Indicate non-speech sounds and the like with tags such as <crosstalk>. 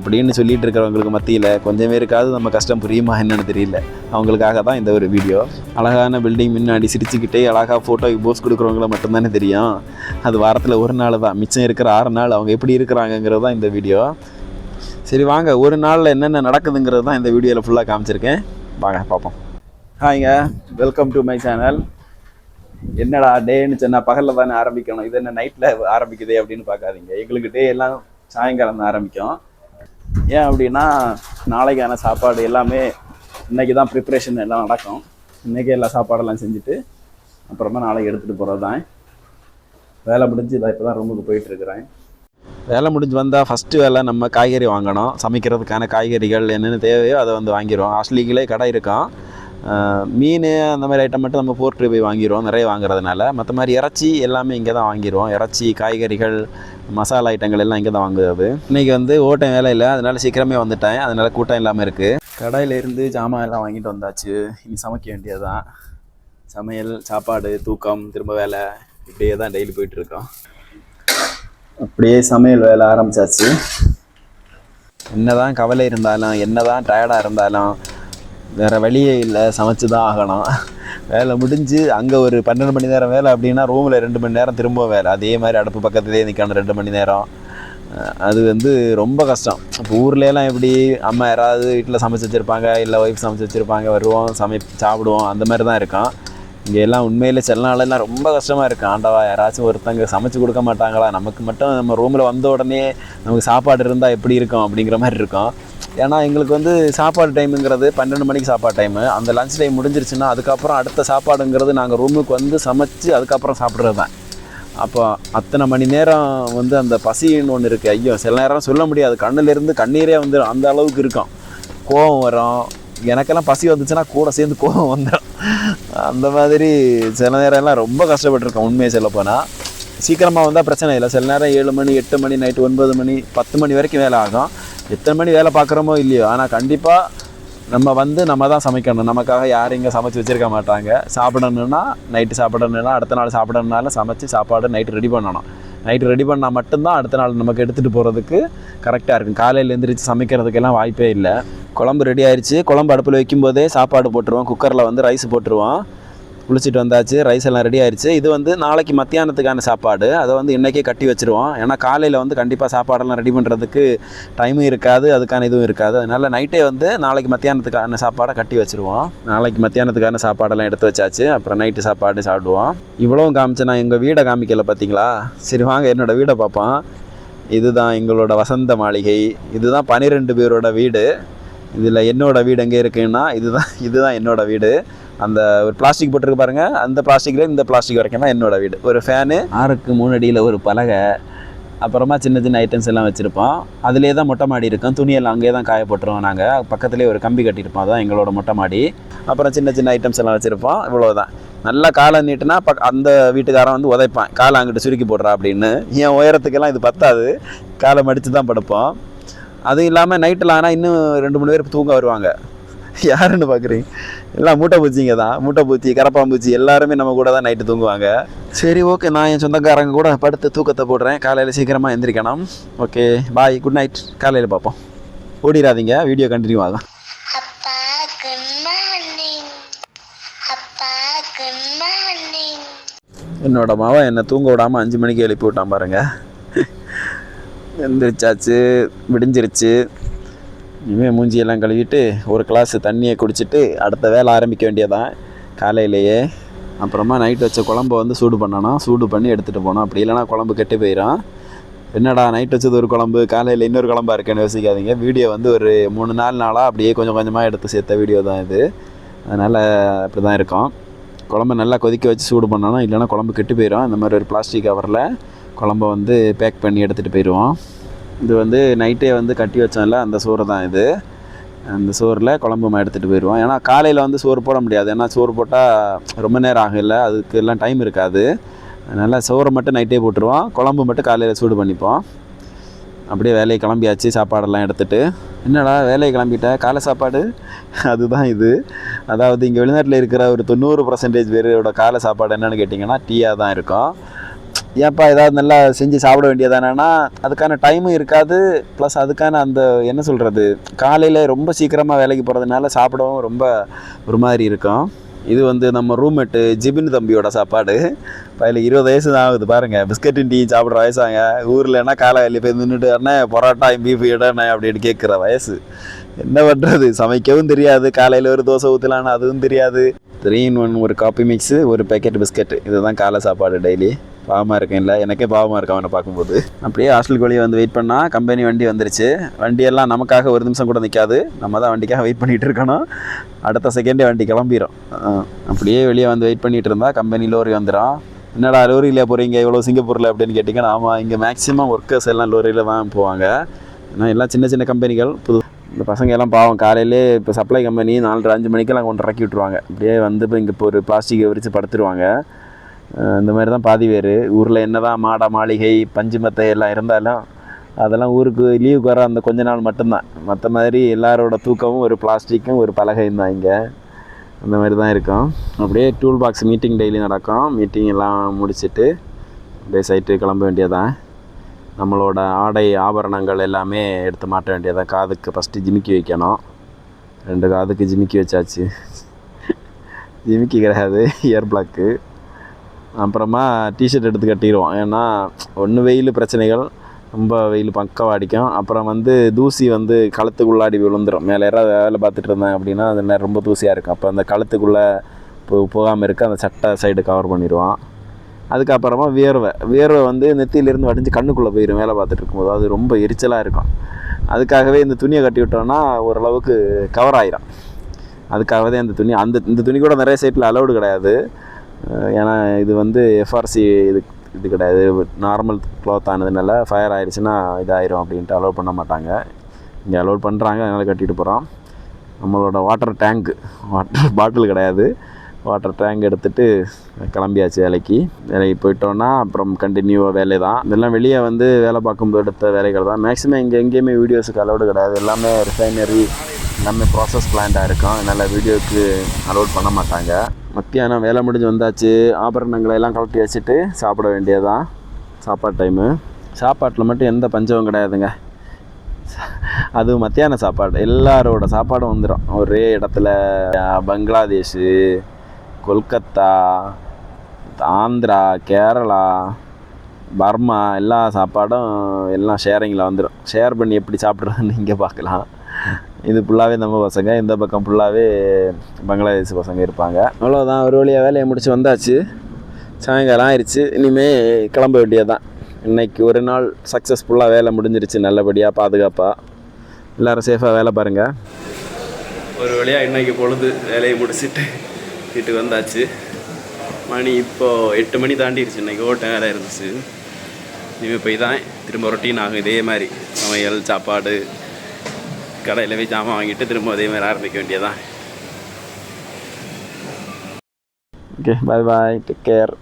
அப்படின்னு சொல்லிட்டு இருக்கிறவங்களுக்கு மத்தியில் கொஞ்சம் பேருக்காவது நம்ம கஷ்டம் புரியுமா என்னன்னு தெரியல. அவங்களுக்காக தான் இந்த ஒரு வீடியோ அழகான பில்டிங் முன்னாடி சிரிச்சுக்கிட்டே அழகாக ஃபோட்டோக்கு போஸ் கொடுக்குறவங்கள மட்டும்தானே தெரியும். அது வாரத்தில் ஒரு நாள் தான். மிச்சம் இருக்கிற ஆறு நாள் அவங்க எப்படி இருக்கிறாங்கங்கிறது தான் இந்த வீடியோ சரி வாங்க. ஒரு நாளில் என்னென்ன நடக்குதுங்கிறது தான் இந்த வீடியோவில் ஃபுல்லாக காமிச்சிருக்கேன். வாங்க பார்ப்போம். ஹாய்ங்க வெல்கம் டு மை சேனல் என்னடா டேன்னு சொன்னால் பகலில் தானே ஆரம்பிக்கணும். இது என்ன நைட்டில் ஆரம்பிக்குதே அப்படின்னு பார்க்காதீங்க. எங்களுக்கு டே எல்லாம் சாயங்காலம் தான் ஆரம்பிக்கும். ஏன் அப்படின்னா நாளைக்கான சாப்பாடு எல்லாமே இன்றைக்கி தான் ப்ரிப்ரேஷன் எல்லாம் நடக்கும். இன்றைக்கே எல்லா சாப்பாடெல்லாம் செஞ்சுட்டு அப்புறமா நாளைக்கு எடுத்துகிட்டு போகிறது தான் வேலை முடிஞ்சு இதை இப்போ தான் ரூமுக்கு போயிட்டுருக்குறேன் வேலை முடிஞ்சு வந்தால் ஃபஸ்ட்டு வேலை நம்ம காய்கறி வாங்கணும். சமைக்கிறதுக்கான காய்கறிகள் என்னென்ன தேவையோ அதை வந்து வாங்கிடுவோம். ஹாஸ்டலிகளே கடை இருக்கும் மீன் அந்த மாதிரி ஐட்டம் மட்டும் நம்ம போர்ட்டு போய் வாங்கிடுவோம். நிறைய வாங்குறதுனால. மற்ற மாதிரி இறைச்சி எல்லாமே இங்கே தான் வாங்கிடுவோம். இறைச்சி காய்கறிகள் மசாலா ஐட்டங்கள் எல்லாம் இங்கே தான் வாங்குறது. இன்றைக்கி வந்து ஓட்டம் வேலை இல்லை. அதனால சீக்கிரமே வந்துட்டேன். அதனால கூட்டம் இல்லாமல் இருக்குது கடையிலேருந்து ஜாமான் எல்லாம் வாங்கிட்டு வந்தாச்சு. இனி சமைக்க வேண்டியது தான் சமையல் சாப்பாடு தூக்கம் திரும்ப வேலை. இப்படியே தான் டெய்லி போயிட்டுருக்கோம் அப்படியே சமையல் வேலை ஆரம்பிச்சாச்சு. என்னதான் கவலை இருந்தாலும் என்னதான் டயர்டாக இருந்தாலும் வேறு வழியே இல்லை சமைச்சு தான் ஆகணும். வேலை முடிஞ்சு அங்கே ஒரு பன்னெண்டு மணி நேரம் வேலை அப்படின்னா ரூமில் ரெண்டு மணி நேரம் திரும்ப வேலை. அதே மாதிரி அடுப்பு பக்கத்துலேயே நிற்கணும் ரெண்டு மணி நேரம். அது வந்து ரொம்ப கஷ்டம். இப்போ ஊர்லலாம் எப்படி அம்மா யாராவது வீட்டில் சமைச்சு வச்சுருப்பாங்க இல்லை ஒய்ஃப் சமைச்சு வச்சுருப்பாங்க வருவோம் சமை சாப்பிடுவோம் அந்த மாதிரி தான் இருக்கும் இங்கே எல்லாம் உண்மையிலே சில நாளெல்லாம் ரொம்ப கஷ்டமாக இருக்கும் ஆண்டவா யாராச்சும் ஒருத்தங்க சமைச்சு கொடுக்க மாட்டாங்களா? நமக்கு மட்டும் நம்ம ரூமில் வந்த உடனே நமக்கு சாப்பாடு இருந்தால் எப்படி இருக்கும் அப்படிங்கிற மாதிரி இருக்கும். ஏன்னா எங்களுக்கு வந்து சாப்பாடு டைமுங்கிறது பன்னெண்டு மணிக்கு சாப்பாடு டைமு அந்த லஞ்ச் டைம் முடிஞ்சிருச்சுன்னா அதுக்கப்புறம் அடுத்த சாப்பாடுங்கிறது நாங்கள் ரூமுக்கு வந்து சமைச்சு அதுக்கப்புறம் சாப்பிட்றது தான் அப்போ அத்தனை மணி நேரம் வந்து அந்த பசின்னு ஒன்று இருக்குது ஐயோ சில நேரம் சொல்ல முடியாது. கண்ணுலேருந்து கண்ணீரே வந்து அந்த அளவுக்கு இருக்கும். கோவம் வரும். எனக்கெல்லாம் பசி வந்துச்சுன்னா கூட சேர்ந்து கோவம் வந்துடும் அந்த மாதிரி சில நேரம் எல்லாம் ரொம்ப கஷ்டப்பட்டிருக்கேன் உண்மையை சொல்ல போனால் சீக்கிரமாக வந்தால் பிரச்சனை இல்லை. சில நேரம் ஏழு மணி எட்டு மணி நைட்டு ஒன்பது மணி பத்து மணி வரைக்கும் வேலை ஆகும். எத்தனை மணி வேலை பார்க்குறோமோ இல்லையோ. ஆனால் கண்டிப்பாக நம்ம வந்து நம்ம தான் சமைக்கணும். நமக்காக யாரும் இங்கே சமைச்சு வச்சிருக்க மாட்டாங்க. சாப்பிடணுன்னா நைட்டு சாப்பிடணுன்னா அடுத்த நாள் சாப்பிடணுனாலும் சமைச்சு சாப்பாடு நைட்டு ரெடி பண்ணணும். நைட்டு ரெடி பண்ணால் மட்டும்தான் அடுத்த நாள் நமக்கு எடுத்துகிட்டு போகிறதுக்கு கரெக்டாக இருக்கும். காலையில் எழுந்திரிச்சு சமைக்கிறதுக்கெல்லாம் வாய்ப்பே இல்லை. குழம்பு ரெடி ஆயிடுச்சு குழம்பு அடுப்பில் வைக்கும்போதே சாப்பாடு போட்டுருவோம். குக்கரில் வந்து ரைஸ் போட்டுருவோம். குளிச்சுட்டு வந்தாச்சு ரைஸ் எல்லாம் ரெடி ஆயிடுச்சு இது வந்து நாளைக்கு மத்தியானத்துக்கான சாப்பாடு. அதை வந்து இன்றைக்கே கட்டி வச்சுருவோம். ஏன்னா காலையில் வந்து கண்டிப்பாக சாப்பாடெல்லாம் ரெடி பண்ணுறதுக்கு டைமும் இருக்காது அதுக்கான இதுவும் இருக்காது. அதனால் நைட்டே வந்து நாளைக்கு மத்தியானத்துக்கான சாப்பாடை கட்டி வச்சுருவோம். நாளைக்கு மத்தியானத்துக்கான சாப்பாடெல்லாம் எடுத்து வச்சாச்சு. அப்புறம் நைட்டு சாப்பாடு சாப்பிடுவோம். இவ்வளவும் காமிச்சு நான் எங்கள் வீடை காமிக்கல பார்த்தீங்களா? சரி வாங்க என்னோடய வீடை பார்ப்போம். இதுதான் எங்களோட வசந்த மாளிகை. இதுதான் பன்னிரெண்டு பேரோட வீடு. இதில் என்னோடய வீடு எங்கே இருக்குன்னா இதுதான் இதுதான் என்னோடய வீடு. அந்த ஒரு பிளாஸ்டிக் போட்டிருக்கு பாருங்க. அந்த பிளாஸ்டிக்ல இந்த பிளாஸ்டிக் வரைக்கும் தான் என்னோட வீடு. ஒரு ஃபேனு ஆறுக்கு மூணு அடியில் ஒரு பலகை அப்புறமா சின்ன சின்ன ஐட்டம்ஸ் எல்லாம் வச்சுருப்போம். அதிலே தான் மொட்டை மாடி இருக்கும். துணியெல்லாம் அங்கேயே தான் காய போட்டுருவோம் நாங்கள் பக்கத்துலேயே ஒரு கம்பி கட்டியிருப்போம். அதான் எங்களோட மொட்டை மாடி. அப்புறம் சின்ன சின்ன ஐட்டம்ஸ் எல்லாம் வச்சுருப்போம். இவ்வளோதான் நல்லா காலை நீட்டுனா பக் அந்த வீட்டுக்காரன் வந்து உதைப்பான். காலை அங்கிட்டு சுருக்கி போடுறா அப்படின்னு. என் உயரத்துக்கெல்லாம் இது பத்தாது. காலை மடித்து தான் படுப்போம் அதுவும் இல்லாமல் நைட்டில் ஆனால் இன்னும் ரெண்டு மூணு பேர் தூங்க வருவாங்க. <laughs> யாருன்னு பார்க்குறீங்க எல்லாம் மூட்டை பூச்சிங்க தான். மூட்டை பூச்சி கரப்பாம்பூச்சி எல்லாருமே நம்ம கூட தான் நைட்டு தூங்குவாங்க. சரி ஓகே நான் என் சொந்தக்காரங்க கூட படுத்து தூக்கத்தை போடுறேன். காலையில் சீக்கிரமாக எந்திரிக்கணும். ஓகே பாய் குட் நைட் காலையில் பார்ப்போம். ஓடிடாதீங்க வீடியோ கண்டினியூ ஆகும். என்னோட மவன் என்னை தூங்க விடாமல் அஞ்சு மணிக்கு எழுப்பி விட்டான் பாருங்க. எந்திரிச்சாச்சு விடிஞ்சிருச்சு. இனிமேல் மூஞ்சியெல்லாம் கழுவிட்டு ஒரு கிளாஸ் தண்ணியை குடிச்சிட்டு அடுத்த வேலை ஆரம்பிக்க வேண்டியதான் காலையிலேயே அப்புறமா நைட் வச்ச குழம்ப வந்து சூடு பண்ணணும். சூடு பண்ணி எடுத்துகிட்டு போனோம் அப்படி இல்லைனா குழம்பு கெட்டு போயிடும் என்னடா நைட் வச்சது ஒரு குழம்பு? காலையில் இன்னொரு குழம்பா இருக்கேன்னு யோசிக்காதீங்க. வீடியோ வந்து ஒரு மூணு நாலு நாளாக அப்படியே கொஞ்சம் கொஞ்சமாக எடுத்து சேர்த்த வீடியோ தான் இது. அதனால் அப்படி தான் இருக்கும். குழம்பு நல்லா கொதிக்க வச்சு சூடு பண்ணணும். இல்லைன்னா குழம்பு கெட்டு போயிடும் இந்த மாதிரி ஒரு பிளாஸ்டிக் கவரில் குழம்ப வந்து பேக் பண்ணி எடுத்துகிட்டு போயிடுவோம். இது வந்து நைட்டே வந்து கட்டி வச்சோம்ல அந்த சோறு தான் இது. அந்த சோறில் குழம்பு நம்ம எடுத்துகிட்டு போயிடுவோம் ஏன்னா காலையில் வந்து சோறு போட முடியாது. ஏன்னா சோறு போட்டால் ரொம்ப நேரம் ஆகல. அதுக்கு எல்லாம் டைம் இருக்காது. அதனால் சோறை மட்டும் நைட்டே போட்டுருவோம். குழம்பு மட்டும் காலையில் சூடு பண்ணிப்போம். அப்படியே வேலையை கிளம்பியாச்சு. சாப்பாடெல்லாம் எடுத்துகிட்டு என்னடா வேலையை கிளம்பிட்டேன் காலை சாப்பாடு? அதுதான் இது. அதாவது இங்கே வெளிநாட்டில் இருக்கிற ஒரு தொண்ணூறு பர்சன்டேஜ் பேரோட காலை சாப்பாடு என்னென்னு கேட்டிங்கன்னா டீயாக தான் இருக்கும். ஏன்ப்பா ஏதாவது நல்லா செஞ்சு சாப்பிட வேண்டியதானேன்னா அதுக்கான டைமும் இருக்காது. ப்ளஸ் அதுக்கான அந்த என்ன சொல்கிறது காலையில் ரொம்ப சீக்கிரமாக வேலைக்கு போகிறதுனால சாப்பிடவும் ரொம்ப ஒரு மாதிரி இருக்கும். இது வந்து நம்ம ரூம்மேட்டு ஜிபின் தம்பியோட சாப்பாடு. பையில இருபது வயசு தான் ஆகுது பாருங்கள் பிஸ்கட்டும் டீ சாப்பிட்ற வயசாங்க. ஊர்லன்னா காலை வெளியே போய் நின்றுட்டு அண்ணே பரோட்டா பீஃப் இடண்ணே அப்படின்னு கேட்குற வயசு. என்ன பண்ணுறது சமைக்கவும் தெரியாது. காலையில் ஒரு தோசை ஊற்றலான்னு அதுவும் தெரியாது. த்ரீ இன் ஒன் ஒரு காப்பி மிக்ஸு ஒரு பேக்கெட் பிஸ்கட் இதுதான் காலை சாப்பாடு டெய்லி பாவமாக இருக்கேன் இல்லை எனக்கே பாவமாக இருக்கும் அவனை பார்க்கும்போது. அப்படியே ஹாஸ்டலுக்கு வெளியே வந்து வெயிட் பண்ணால் கம்பெனி வண்டி வந்துருச்சு. வண்டியெல்லாம் நமக்காக ஒரு நிமிஷம் கூட நிற்காது நம்ம தான் வண்டிக்காக வெயிட் பண்ணிகிட்டு இருக்கணும். அடுத்த செகண்டே வண்டி கிளம்பிடும் அப்படியே வெளியே வந்து வெயிட் பண்ணிகிட்டு இருந்தால் கம்பெனி லோரி வந்துடும் என்னடா லோரியில் போகிறீங்க இவ்வளோ சிங்கப்பூரில் அப்படின்னு கேட்டிங்கன்னா ஆமாம் இங்கே மேக்ஸிமம் ஒர்க்கர்ஸ் எல்லாம் லோரியில் தான் போவாங்க. ஏன்னா எல்லாம் சின்ன சின்ன கம்பெனிகள் புது இந்த பசங்க எல்லாம் பாவம். காலையிலே இப்போ சப்ளை கம்பெனி நாலு அஞ்சு மணிக்கெல்லாம் கொண்டு இறக்கி விட்ருவாங்க அப்படியே வந்து இப்போ இங்கே இப்போ ஒரு பிளாஸ்டிக்கை விரித்து படுத்துருவாங்க. இந்த மாதிரி தான் பாதி பேர். ஊரில் என்ன தான் மாடா மாளிகை பஞ்சு மத்தை எல்லாம் இருந்தாலும் அதெல்லாம் ஊருக்கு லீவுக்கு வர அந்த கொஞ்ச நாள் மட்டும்தான். மற்ற மாதிரி எல்லாரோட தூக்கமும் ஒரு பிளாஸ்டிக்கும் ஒரு பலகையும் தான் இங்கே. அந்த மாதிரி தான் இருக்கும். அப்படியே டூல் பாக்ஸ் மீட்டிங் டெய்லி நடக்கும். மீட்டிங் எல்லாம் முடிச்சுட்டு அப்படியே சைட்டு கிளம்ப வேண்டியதான் நம்மளோட ஆடை ஆபரணங்கள் எல்லாமே எடுத்து மாட்ட வேண்டியதான் காதுக்கு ஃபஸ்ட்டு ஜிமிக்கி வைக்கணும். ரெண்டு காதுக்கு ஜிமிக்கி வச்சாச்சு. ஜிமிக்கி கிடையாது இயர் பிளாக்கு அப்புறமா டிஷர்ட் எடுத்து கட்டிடுவோம் ஏன்னா ஒன்று வெயில் பிரச்சனைகள் ரொம்ப வெயில் பக்கவாடிக்கும் அப்புறம் வந்து தூசி வந்து கழுத்துக்குள்ளாடி விழுந்துடும் மேலே யாராவது வேலை பார்த்துட்டு இருந்தேன் அப்படின்னா அது நேரம் ரொம்ப தூசியாக இருக்கும். அப்போ அந்த கழுத்துக்குள்ளே போ போகாமல் இருக்க அந்த சட்டை சைடு கவர் பண்ணிடுவான். அதுக்கப்புறமா வியர்வை. வியர்வை வந்து நெத்தியிலேருந்து வடிஞ்சு கண்ணுக்குள்ளே போயிடும் வேலை பார்த்துட்டு இருக்கும்போது. அது ரொம்ப எரிச்சலாக இருக்கும். அதுக்காகவே இந்த துணியை கட்டி விட்டோம்னா ஓரளவுக்கு கவர் ஆயிரும். அதுக்காகவே அந்த துணி அந்த இந்த துணி கூட நிறைய சைட்டில் அலௌடு கிடையாது. ஏன்னா இது வந்து எஃப்ஆர்சி இது இது கிடையாது. நார்மல் க்ளாத் ஆனதுனால ஃபயர் ஆயிடுச்சுன்னா இதாயிரும் அப்படின்ட்டு அலோவ் பண்ண மாட்டாங்க. இங்கே அலோட் பண்ணுறாங்க அதனால் கட்டிட்டு போகிறோம் நம்மளோட வாட்டர் டேங்க்கு வாட்டர் பாட்டில் கிடையாது. வாட்டர் டேங்க் எடுத்துகிட்டு கிளம்பியாச்சு வேலைக்கு. வேலைக்கு போயிட்டோன்னா அப்புறம் கண்டினியூவாக வேலை தான் இதெல்லாம் வெளியே வந்து வேலை பார்க்கும்போது எடுத்த வேலைகள் தான். மேக்ஸிமம் இங்கே எங்கேயுமே வீடியோஸுக்கு அலோடு கிடையாது. எல்லாமே ரிஃபைனரி எல்லாமே ப்ராசஸ் பிளான்ட்டாக இருக்கும். அதனால் வீடியோக்கு அலோட் பண்ண மாட்டாங்க. மத்தியானம் வேலை முடிஞ்சு வந்தாச்சு. ஆபரணங்களை எல்லாம் கழட்டி வச்சுட்டு சாப்பிட வேண்டியதுதான். சாப்பாடு டைமு சாப்பாட்டில் மட்டும் எந்த பஞ்சமும் கிடையாதுங்க. அது மத்தியான சாப்பாடு. எல்லாரோட சாப்பாடும் வந்துடும் ஒரே இடத்துல பங்களாதேஷ் பங்களாதேஷு கொல்கத்தா ஆந்திரா கேரளா பர்மா எல்லா சாப்பாடும் எல்லாம் ஷேரிங்கில் வந்துடும் ஷேர் பண்ணி எப்படி சாப்பிட்றதுன்னு இங்கே பார்க்கலாம். இது ஃபுல்லாகவே நம்ம பசங்க இந்த பக்கம் ஃபுல்லாகவே பங்களாதேஷ் பசங்க இருப்பாங்க. அவ்வளோதான் ஒரு வழியாக வேலையை முடிச்சு வந்தாச்சு. சாயங்காலம் ஆயிடுச்சு இனிமேல் கிளம்ப வேண்டியதுதான். இன்றைக்கி ஒரு நாள் சக்ஸஸ்ஃபுல்லாக வேலை முடிஞ்சிருச்சு நல்லபடியாக பாதுகாப்பாக எல்லோரும் சேஃபாக வேலை பாருங்கள் ஒரு வழியாக இன்றைக்கி பொழுது வேலையை முடிச்சுட்டு வீட்டுக்கு வந்தாச்சு. மணி இப்போது எட்டு மணி தாண்டிடுச்சு இன்றைக்கி ஓட்ட வேலை இருந்துச்சு. இனிமேல் போய் தான் திரும்ப ரொட்டீன் ஆகும் இதே மாதிரி. சமையல் சாப்பாடு கடையில் போய் ஜாமான் வாங்கிட்டு திரும்ப அதே மாதிரி ஆரம்பிக்க வேண்டியதான் okay bye bye take care